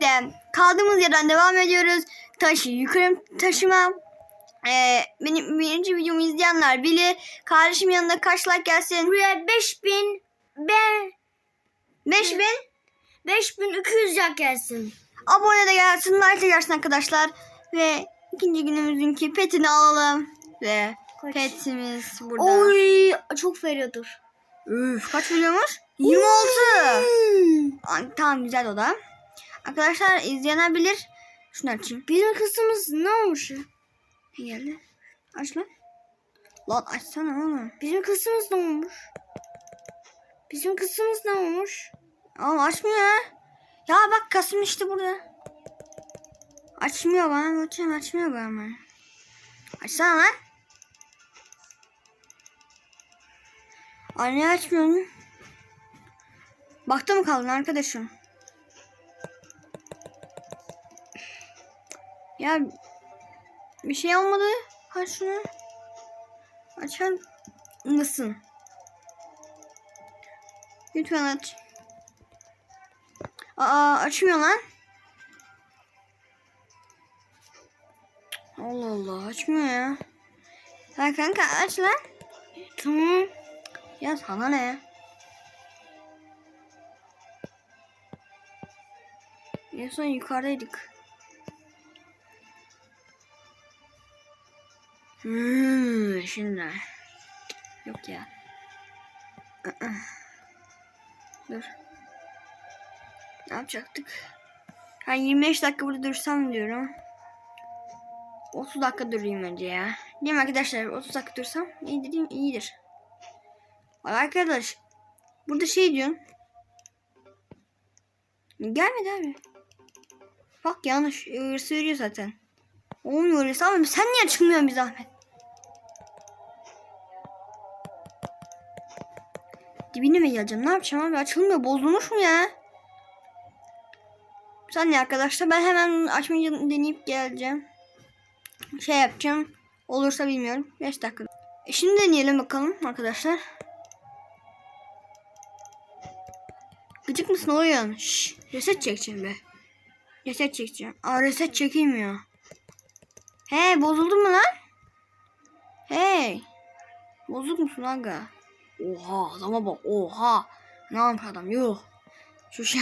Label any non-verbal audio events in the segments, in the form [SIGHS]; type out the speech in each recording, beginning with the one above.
birlikte kaldığımız yerden devam ediyoruz. Taşı yukarı taşıma. Ee, benim birinci videomu izleyenler bilir. Kardeşim yanında kaç like gelsin? Buraya 5000 ben 5000 5200 yak gelsin. abone de gelsin, like de gelsin arkadaşlar. Ve ikinci günümüzünki petini alalım. Ve Kaç? petimiz burada. Oy çok feriyordur. Üf, kaç videomuz? 26. Ay, tamam güzel o da. Arkadaşlar izleyenler bilir. Şunu açayım. Bizim kızımız ne olmuş geldi? Aç lan. Lan açsana oğlum. Bizim kızımız ne olmuş? Bizim kızımız ne olmuş? Oğlum açmıyor ya. Ya bak Kasım işte burada. Açmıyor bana. Bakayım açmıyor bana. Açsana lan. Anne açmıyor. Bakta mı kaldın arkadaşım? Ya bir şey olmadı. Aç şunu. Açar mısın? Lütfen aç. Aa açmıyor lan. Allah Allah açmıyor ya. Ya kanka aç lan. Tamam. Ya sana ne? En son yukarıdaydık. Hmm, şimdi. Yok ya. Dur. Ne yapacaktık? Ben 25 dakika burada dursam diyorum. 30 dakika durayım önce ya. Değil mi arkadaşlar? 30 dakika dursam iyidir, değil mi? iyidir. Arkadaş. Burada şey diyorsun. Gelmedi abi. Bak yanlış. Hırsı veriyor zaten. Olmuyor hırsı ama sen niye çıkmıyorsun bir zahmet? Dibine mi geleceğim? Ne yapacağım abi? Açılmıyor. Bozulmuş mu ya? Bir saniye arkadaşlar. Ben hemen açmayı deneyip geleceğim. Şey yapacağım. Olursa bilmiyorum. 5 dakika. E şimdi deneyelim bakalım arkadaşlar. Gıcık mısın oyun? Şşş. Reset çekeceğim be. Reset çekeceğim. Aa reset çekilmiyor. He bozuldu mu lan? Hey. Bozuk musun aga? Oha adama bak oha. Ne yapıyor adam yuh. Şu şey.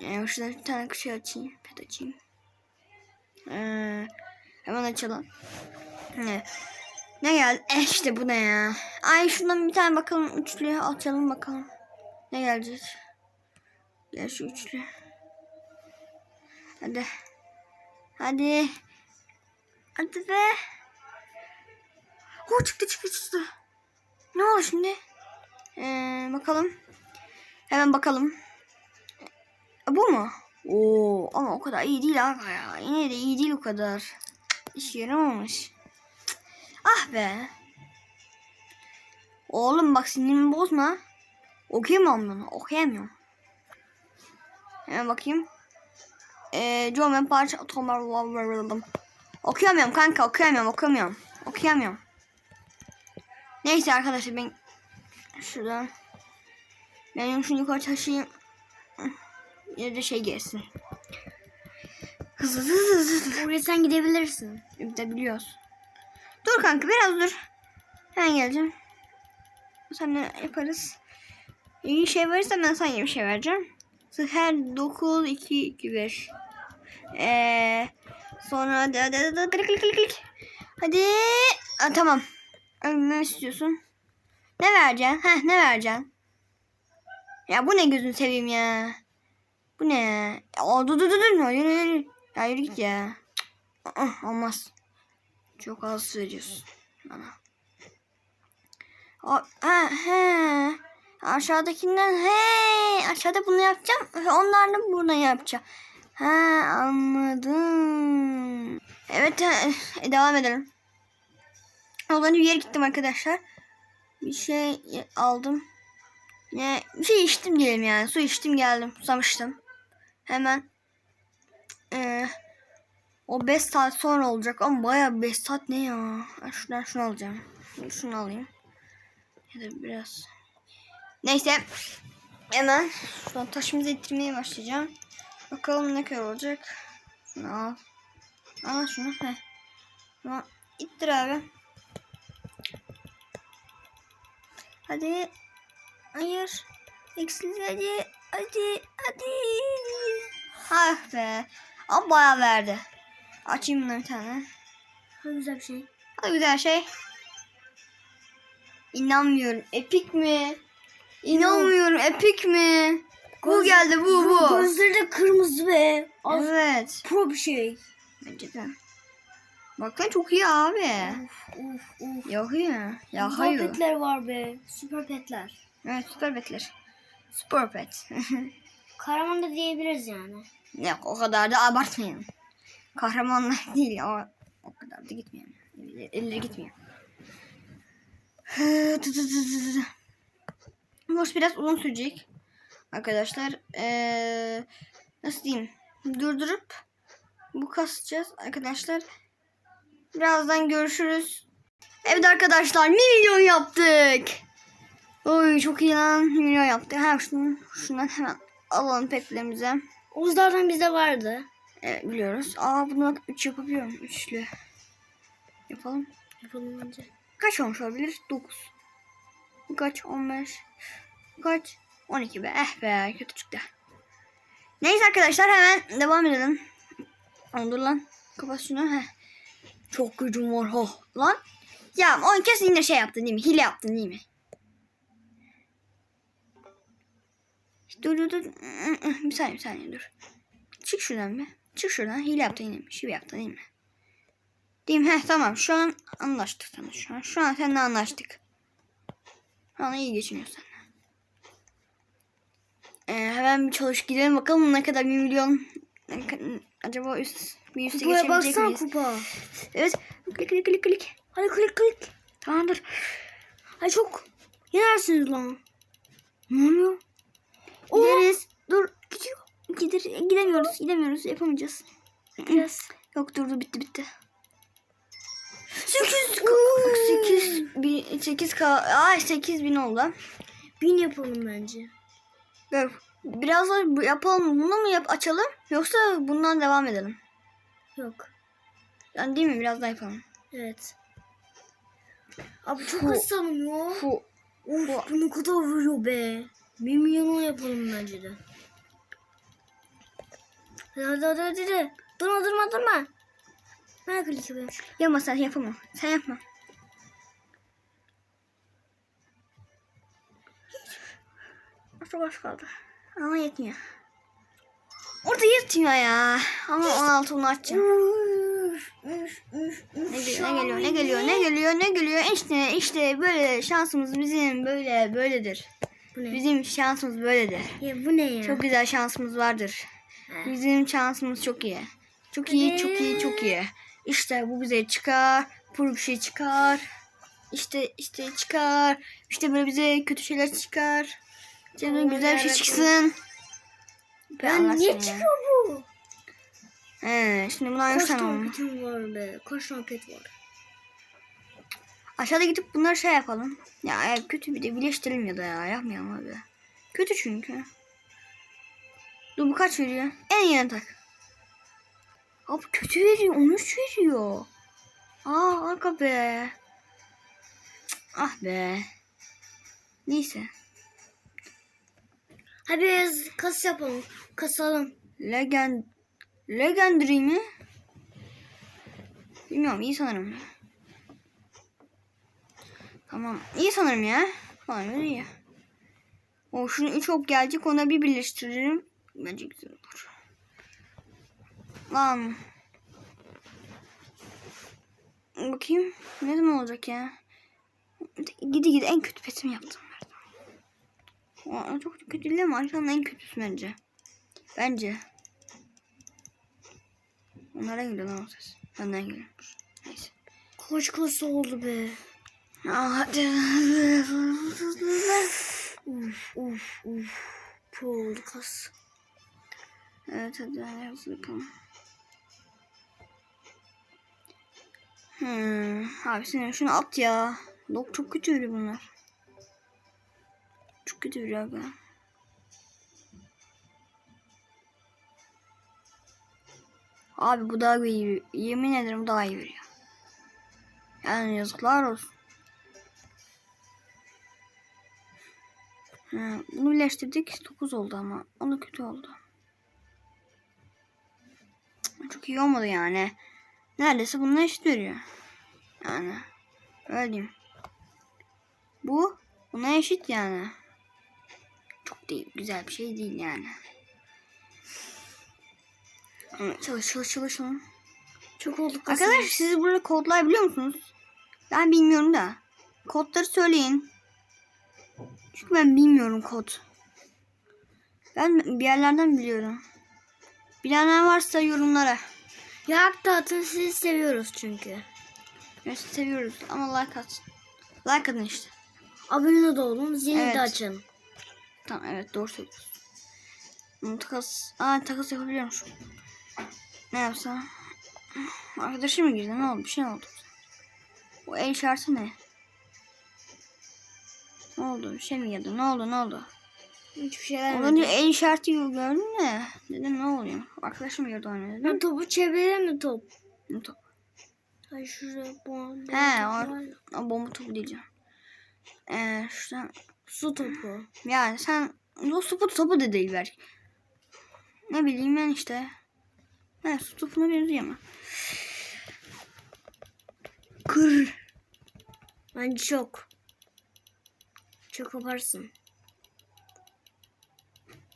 Ee, şuradan bir tane şey açayım. Pet açayım. Ee, hemen açalım. Ne? Ne geldi? Eh işte bu ne ya? Ay şundan bir tane bakalım. Üçlü açalım bakalım. Ne gelecek? Gel şu üçlü. Hadi. Hadi. Hadi be. O çıktı çıktı çıktı. Ne oldu şimdi? Ee, bakalım. Hemen bakalım. E, bu mu? Oo, ama o kadar iyi değil aga ya. Yine de iyi değil o kadar. Cık, yaramamış. Ah be. Oğlum bak sinirimi bozma. Okuyamam bunu. Okuyamıyorum. Hemen bakayım. Eee Jomen parça otomar Okuyamıyorum kanka okuyamıyorum okuyamıyorum. Okuyamıyorum. Neyse arkadaşlar ben şuradan ben şunu yukarı taşıyayım. Ya da şey gelsin. Hızlı hızlı hızlı. Oraya sen gidebilirsin. Bir de biliyoruz. Dur kanka biraz dur. Hemen geleceğim. Sen ne yaparız? İyi şey verirsen ben sana iyi bir şey vereceğim. Her 9, 2, 2, 5. Ee, sonra hadi hadi hadi klik klik klik. Hadi. Aa, tamam. Ne istiyorsun? Ne vereceksin? Heh ne vereceksin? Ya bu ne gözünü seveyim ya. Bu ne ya? Ya, dur dur dur. Hayır hayır. Ya yürü git ya. Cık, ı, Olmaz. Çok az veriyorsun bana. O, ha, he. Aşağıdakinden he aşağıda bunu yapacağım. Onlar da bunu yapacağım. Ha anladım. Evet he, e, devam edelim. Zaman bir yere gittim arkadaşlar. Bir şey aldım. Ne bir şey içtim diyelim yani. Su içtim geldim. Susamıştım. Hemen eee o 5 saat sonra olacak ama baya 5 saat ne ya? Ben şuradan şunu alacağım. Şunu alayım. Ya da biraz. Neyse. Hemen şuradan taşımızı ittirmeye başlayacağım. Bakalım ne kadar olacak. Şunu al. Al şunu. Heh. Tamam. İttir abi. Hadi. Hayır. Eksiz hadi. Hadi. Hadi. Ah be. Ama bayağı verdi. Açayım bunları bir tane. Ne güzel bir şey. Hadi güzel şey. İnanmıyorum. Epik mi? İnanmıyorum. Epik mi? Bu Göz- geldi bu bu. Gözleri de kırmızı be. Az Evet. pro bir şey. Bence de. Bakın çok iyi abi. Uf uf uf. Yakıyor. Yakıyor. petler var be. Süper petler. Evet süper petler. Süper pet. [LAUGHS] Kahraman da diyebiliriz yani. Yok o kadar da abartmayalım. Kahramanlar [LAUGHS] değil o, o kadar da gitmeyelim. Elleri, elleri gitmiyor. [SIGHS] Bu biraz uzun sürecek. Arkadaşlar eee, nasıl diyeyim durdurup bu kasacağız arkadaşlar. Birazdan görüşürüz. Evet arkadaşlar 1 milyon yaptık. Oy çok iyi lan 1 milyon yaptık. Ha, şunu, şundan hemen alalım petlerimize. Oğuzlardan bizde vardı. Evet biliyoruz. Aa bunu bak 3 yapabiliyorum. Üçlü. Yapalım. Yapalım bence. Kaç olmuş olabilir? 9. Bu Kaç? 15. Bu Kaç? 12 be. Eh be kötü çıktı. Neyse arkadaşlar hemen devam edelim. Aa, Dur lan. Kapat şunu. Heh. Çok gücüm var ha. Lan. Ya o kesin yine şey yaptın değil mi? Hile yaptın değil mi? Dur dur dur. [CLEARS THROAT] Bir saniye bir saniye dur. Çık şuradan bir. Çık şuradan. Hile yaptın yine mi? Şive yaptın değil mi? Değil mi? Heh tamam. Şu an anlaştık sana. Şu an, şu an seninle anlaştık. Şu an iyi geçiniyor seninle. Ee, hemen bir çalış gidelim bakalım ne kadar bir milyon acaba üst bir üste Kupaya geçebilecek baksana miyiz? kupa. Evet. Klik klik klik klik. Hadi klik klik. Tamamdır. Ay çok yenersiniz lan. Ne oluyor? Gideriz. Dur. Gidiyor. Gider, gidemiyoruz. Gidemiyoruz. Yapamayacağız. Biraz. [LAUGHS] Yok dur dur bitti bitti. 8 8 bin 8 k ay 8 bin oldu. Bin yapalım bence. Böyle Biraz yapalım. Bunu mu yap açalım yoksa bundan devam edelim? Yok. Yani değil mi? Biraz daha yapalım. Evet. Abi çok Fu. az sanıyor. Fu. Of bu ne kadar vuruyor be. Bir milyonu yapalım bence de. Hadi hadi hadi hadi. Durma durma durma. Ben klik yapıyorum. Yapma sen yapma. Sen yapma. Çok az kaldı. Ama yetmiyor. Orada yetmiyor ya. Ama 16 onu açacağım. Ne geliyor, ne geliyor, ne geliyor, ne geliyor, ne geliyor? İşte, işte böyle şansımız bizim böyle, böyledir. Bizim şansımız böyledir. Ya bu ne ya? Çok güzel şansımız vardır. Ha. Bizim şansımız çok iyi. Çok iyi, çok iyi, çok iyi. İşte bu bize çıkar. Pur bir şey çıkar. İşte işte çıkar. İşte böyle bize kötü şeyler çıkar. Canım güzel bir şey çıksın. Be Ya Allah niye ya. çıkıyor bu? He, şimdi bundan üç Kaç tane tane olmuş. petim var be? Kaç tane pet var? Aşağıda gidip bunları şey yapalım. Ya eğer kötü bir de birleştirelim ya da ya yapmayalım abi. Kötü çünkü. Dur bu kaç veriyor? En yeni tak. Abi kötü veriyor. 13 veriyor. Aa arka be. Ah be. Neyse. Hadi biz kas yapalım. Kasalım. Legend Legendary mi? Bilmiyorum iyi sanırım. Tamam iyi sanırım ya. Hayır iyi. O şunu 3 ok gelecek ona bir birleştiririm. Bence güzel olur. Lan. Bakayım ne zaman olacak ya? Gidi gidi en kötü petimi yaptım. Aa, çok kötü değil mi? Arkanın en kötüsü bence. Bence. Onlara geliyor lan o ses. Benden geliyormuş. Neyse. Kaç kas oldu be? Aa, hadi. Uf uf uf. Pro oldu kas. evet hadi hadi yapalım. Hmm, abi sen şunu at ya. Dok çok kötü bunlar. Kötü ürü abi. Bu daha iyi. Yemin ederim daha iyi veriyor. Yani yazıklar olsun. Ha, bunu birleştirdik. 9 oldu ama. O da kötü oldu. Çok iyi olmadı yani. Neredeyse bununla eşit veriyor. Yani. Öyle diyeyim. Bu buna eşit yani. Değil. Güzel bir şey değil yani. Çalış çalış çalışalım. Çok oldu Arkadaşlar siz burada kodlar biliyor musunuz? Ben bilmiyorum da. Kodları söyleyin. Çünkü ben bilmiyorum kod. Ben bir yerlerden biliyorum. Bilenler varsa yorumlara. Yak dağıtın sizi seviyoruz çünkü. Evet seviyoruz ama like at. Like atın işte. Abone de olun zili Evet. de açın. Tamam evet doğru söylüyorsun. Takas. Aa takas yapabiliyormuş. Ne yapsam? Arkadaşım mı girdi? Ne oldu? Bir şey oldu? Bu el işareti ne? Ne oldu? Bir şey mi girdi? Ne oldu? Ne oldu? Hiçbir şey vermedi. önce el işareti gördüm de. Dedim ne oluyor? Arkadaşım girdi oynuyor. Ben topu çevirelim mi top? Ne top? Ay şuraya bu. He o, o bomba topu diyeceğim. Ee, şuradan. Su topu. Yani sen o topu topu da değil belki. Ne bileyim ben işte. Ne su topuna benziyor ama. Kır. Bence çok. Çok yaparsın.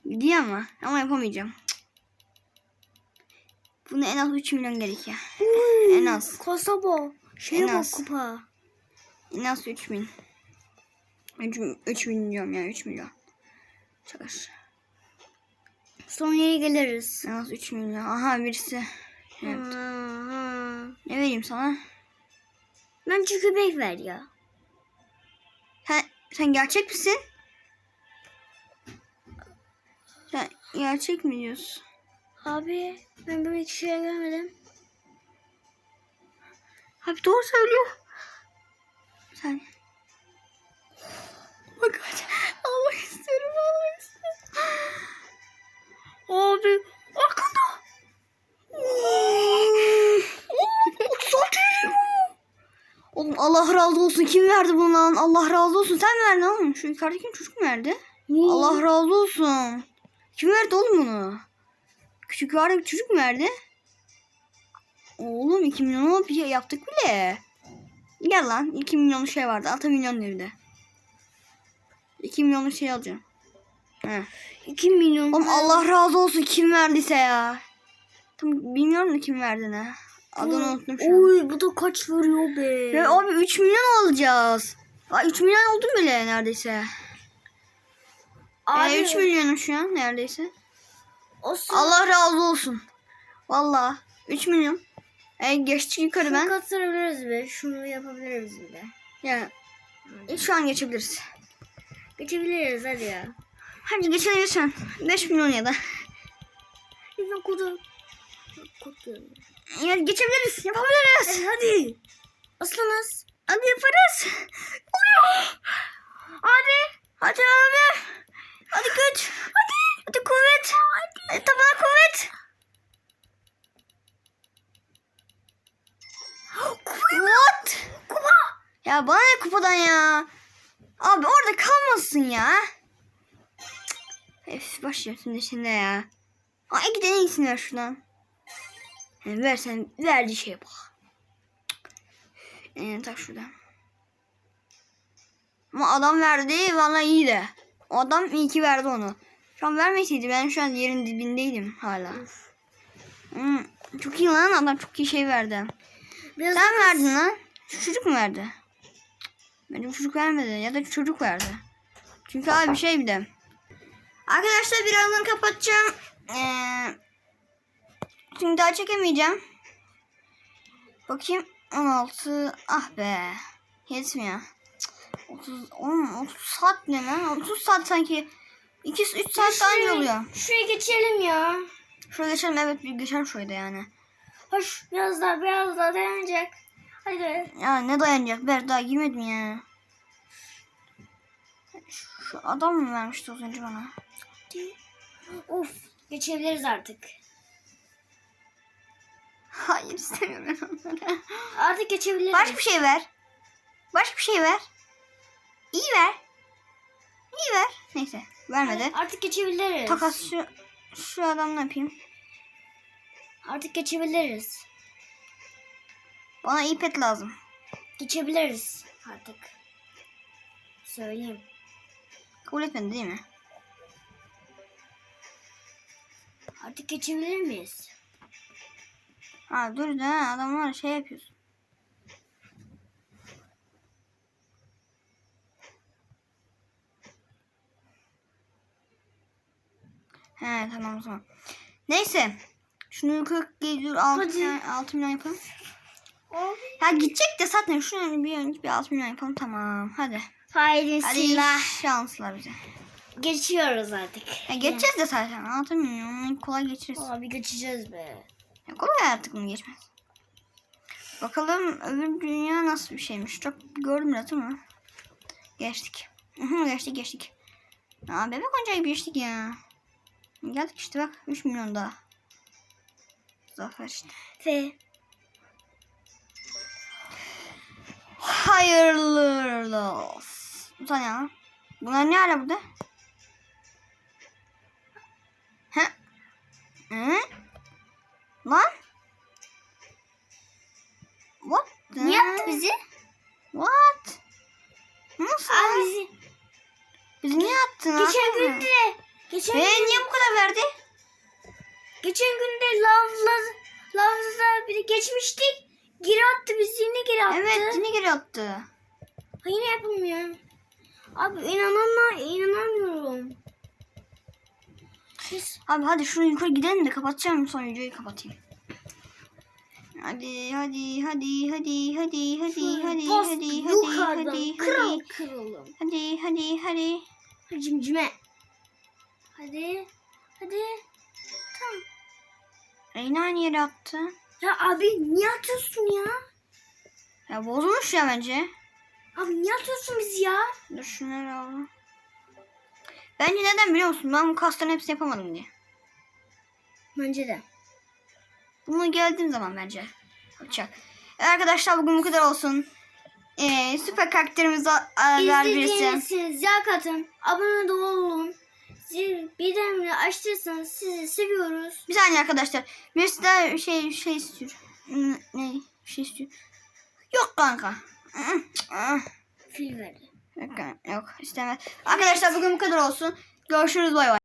Gidiyor ama. Ama yapamayacağım. Buna en az 3 milyon gerekiyor. En az. Kasaba. Şey En az. kupa. En az 3 bin. 3, 3 milyon yani 3 milyon. Çalış. Son yere geliriz. En az 3 milyon. Aha birisi. Evet. Aha. Ne vereyim sana? Bence köpek ver ya. Sen, sen gerçek misin? Sen gerçek mi diyorsun? Abi ben böyle hiç şey görmedim. Abi doğru söylüyor. Sen. Hadi. Almak istiyorum almak istiyorum. Abi arkanda. Oğlum Allah razı olsun. Kim verdi bunu lan? Allah razı olsun. Sen mi verdin oğlum? Şu yukarıdaki çocuk mu verdi? Allah razı olsun. Kim verdi oğlum bunu? Küçük yukarıda bir çocuk mu verdi? Oğlum 2 milyon yaptık bile. Gel lan 2 milyon şey vardı. 6 milyon nerede? 2 milyonluk şey alacağım. He. 2 milyon. Oğlum Allah razı olsun kim verdiyse ya. Tam bilmiyorum da kim verdi ne. Adını unuttum şu an. Oy bu da kaç veriyor be. Ya abi 3 milyon alacağız. Ay 3 milyon oldu bile neredeyse. Abi Abi 3 milyonum şu an neredeyse. olsun. Allah razı olsun. Valla 3 milyon. E, geçtik yukarı Şunu ben. katırabiliriz be. Şunu yapabiliriz bir de. Yani e, şu an geçebiliriz. Geçebiliriz hadi ya. Hadi geçelim lütfen. 5 milyon ya da. Lütfen kodu. Kodu. Yani geçebiliriz. Yapabiliriz. hadi. Aslanız. Hadi yaparız. Oluyor. Hadi. Hadi abi. Hadi güç. Hadi. Hadi kuvvet. Hadi. Tabana kuvvet. What? Kupa. Ya bana ne kupadan ya? Abi orada kalmasın ya. Öf başlıyorum şimdi şimdi ya. Aa iki tane iyisini ver şuradan. Yani versen verdiği şeye bak. Ee, tak şuradan. Ama adam verdi valla iyi de. O adam iyi ki verdi onu. Şu an vermeseydi ben şu an yerin dibindeydim hala. Hmm, çok iyi lan adam çok iyi şey verdi. Biraz Sen verdin lan. Şu çocuk mu verdi? Bence bu çocuk vermedi ya da çocuk verdi. Çünkü abi şey bir de. Arkadaşlar birazdan kapatacağım. Ee, şimdi daha çekemeyeceğim. Bakayım 16 ah be yetmiyor. Cık, 30 oğlum 30 saat ne lan? 30 saat sanki 2 3 saat daha önce oluyor. Şuraya geçelim ya. Şuraya geçelim evet bir geçer şurada yani. Hoş biraz daha biraz daha dayanacak. Hadi. Ya ne dayanacak? Ber daha girmedim ya. Şu adam mı vermişti az önce bana? Of geçebiliriz artık. Hayır istemiyorum onları. Artık geçebiliriz. Başka bir şey ver. Başka bir şey ver. İyi ver. İyi ver. Neyse vermedi. Artık geçebiliriz. Takas şu, şu adam ne yapayım? Artık geçebiliriz. Bana iyi pet lazım. Geçebiliriz artık. Söyleyeyim. Kabul etmedi değil mi? Artık geçebilir miyiz? Ha dur da adamlar şey yapıyorsun. He tamam o zaman. Neyse. Şunu 40 gelir 6 Hadi. milyon, 6 milyon yapalım. Ya gidecek de zaten şunu bir önce bir 6 milyon yapalım tamam. Hadi. Hadi silah. şanslar bize. Geçiyoruz artık. Ya geçeceğiz de zaten 6 milyon kolay geçeriz. Abi geçeceğiz be. Ya kolay artık bunu geçmez. Bakalım öbür dünya nasıl bir şeymiş. Çok gördüm biraz ama. Geçtik. Hı, geçtik geçtik. Aa bebek oyuncağı geçtik ya. Geldik işte bak 3 milyon daha. Zafer işte. Ve Hayırlı olsun. Bu tane ya. Bunlar ne ara burada? He? Hı? Lan? What? the- ne yaptı bizi? What? Nasıl? Abi bizi. Bizi niye attın? Geçen mı? günde. Geçen Ee, gün, niye bu kadar verdi? geçen günde lavla lavla biri geçmiştik. Geri attı bizi yine geri attı. Evet yine geri attı. Ha, yine yapılmıyor. Abi inanamam, inanamıyorum. Biz Abi hadi şunu yukarı gidelim de kapatacağım sonra videoyu kapatayım. Hadi hadi hadi hadi hadi hadi hadi bas hadi hadi hadi kırılım. hadi hadi hadi Cimcime. Hadi. Hadi. Tamam. Reyna aynı yere attı. Ya abi niye atıyorsun ya? Ya bozulmuş ya bence. Abi niye atıyorsun bizi ya? Dur şunları. Bence neden biliyor musun? Ben bu kasların hepsini yapamadım diye. Bence de. Bunu geldiğim zaman bence yapacak. Evet arkadaşlar bugün bu kadar olsun. Ee, süper karakterimizi ver birisi. İzlediğiniz like atın. Abone de olun. Zil bildirimleri açtıysanız sizi seviyoruz. Bir saniye arkadaşlar. Birisi de şey şey istiyor. Hmm, Ne? Bir şey istiyor. Yok kanka. Fil verdi. Yok, yok istemez. Arkadaşlar bugün bu kadar olsun. Görüşürüz bay bay.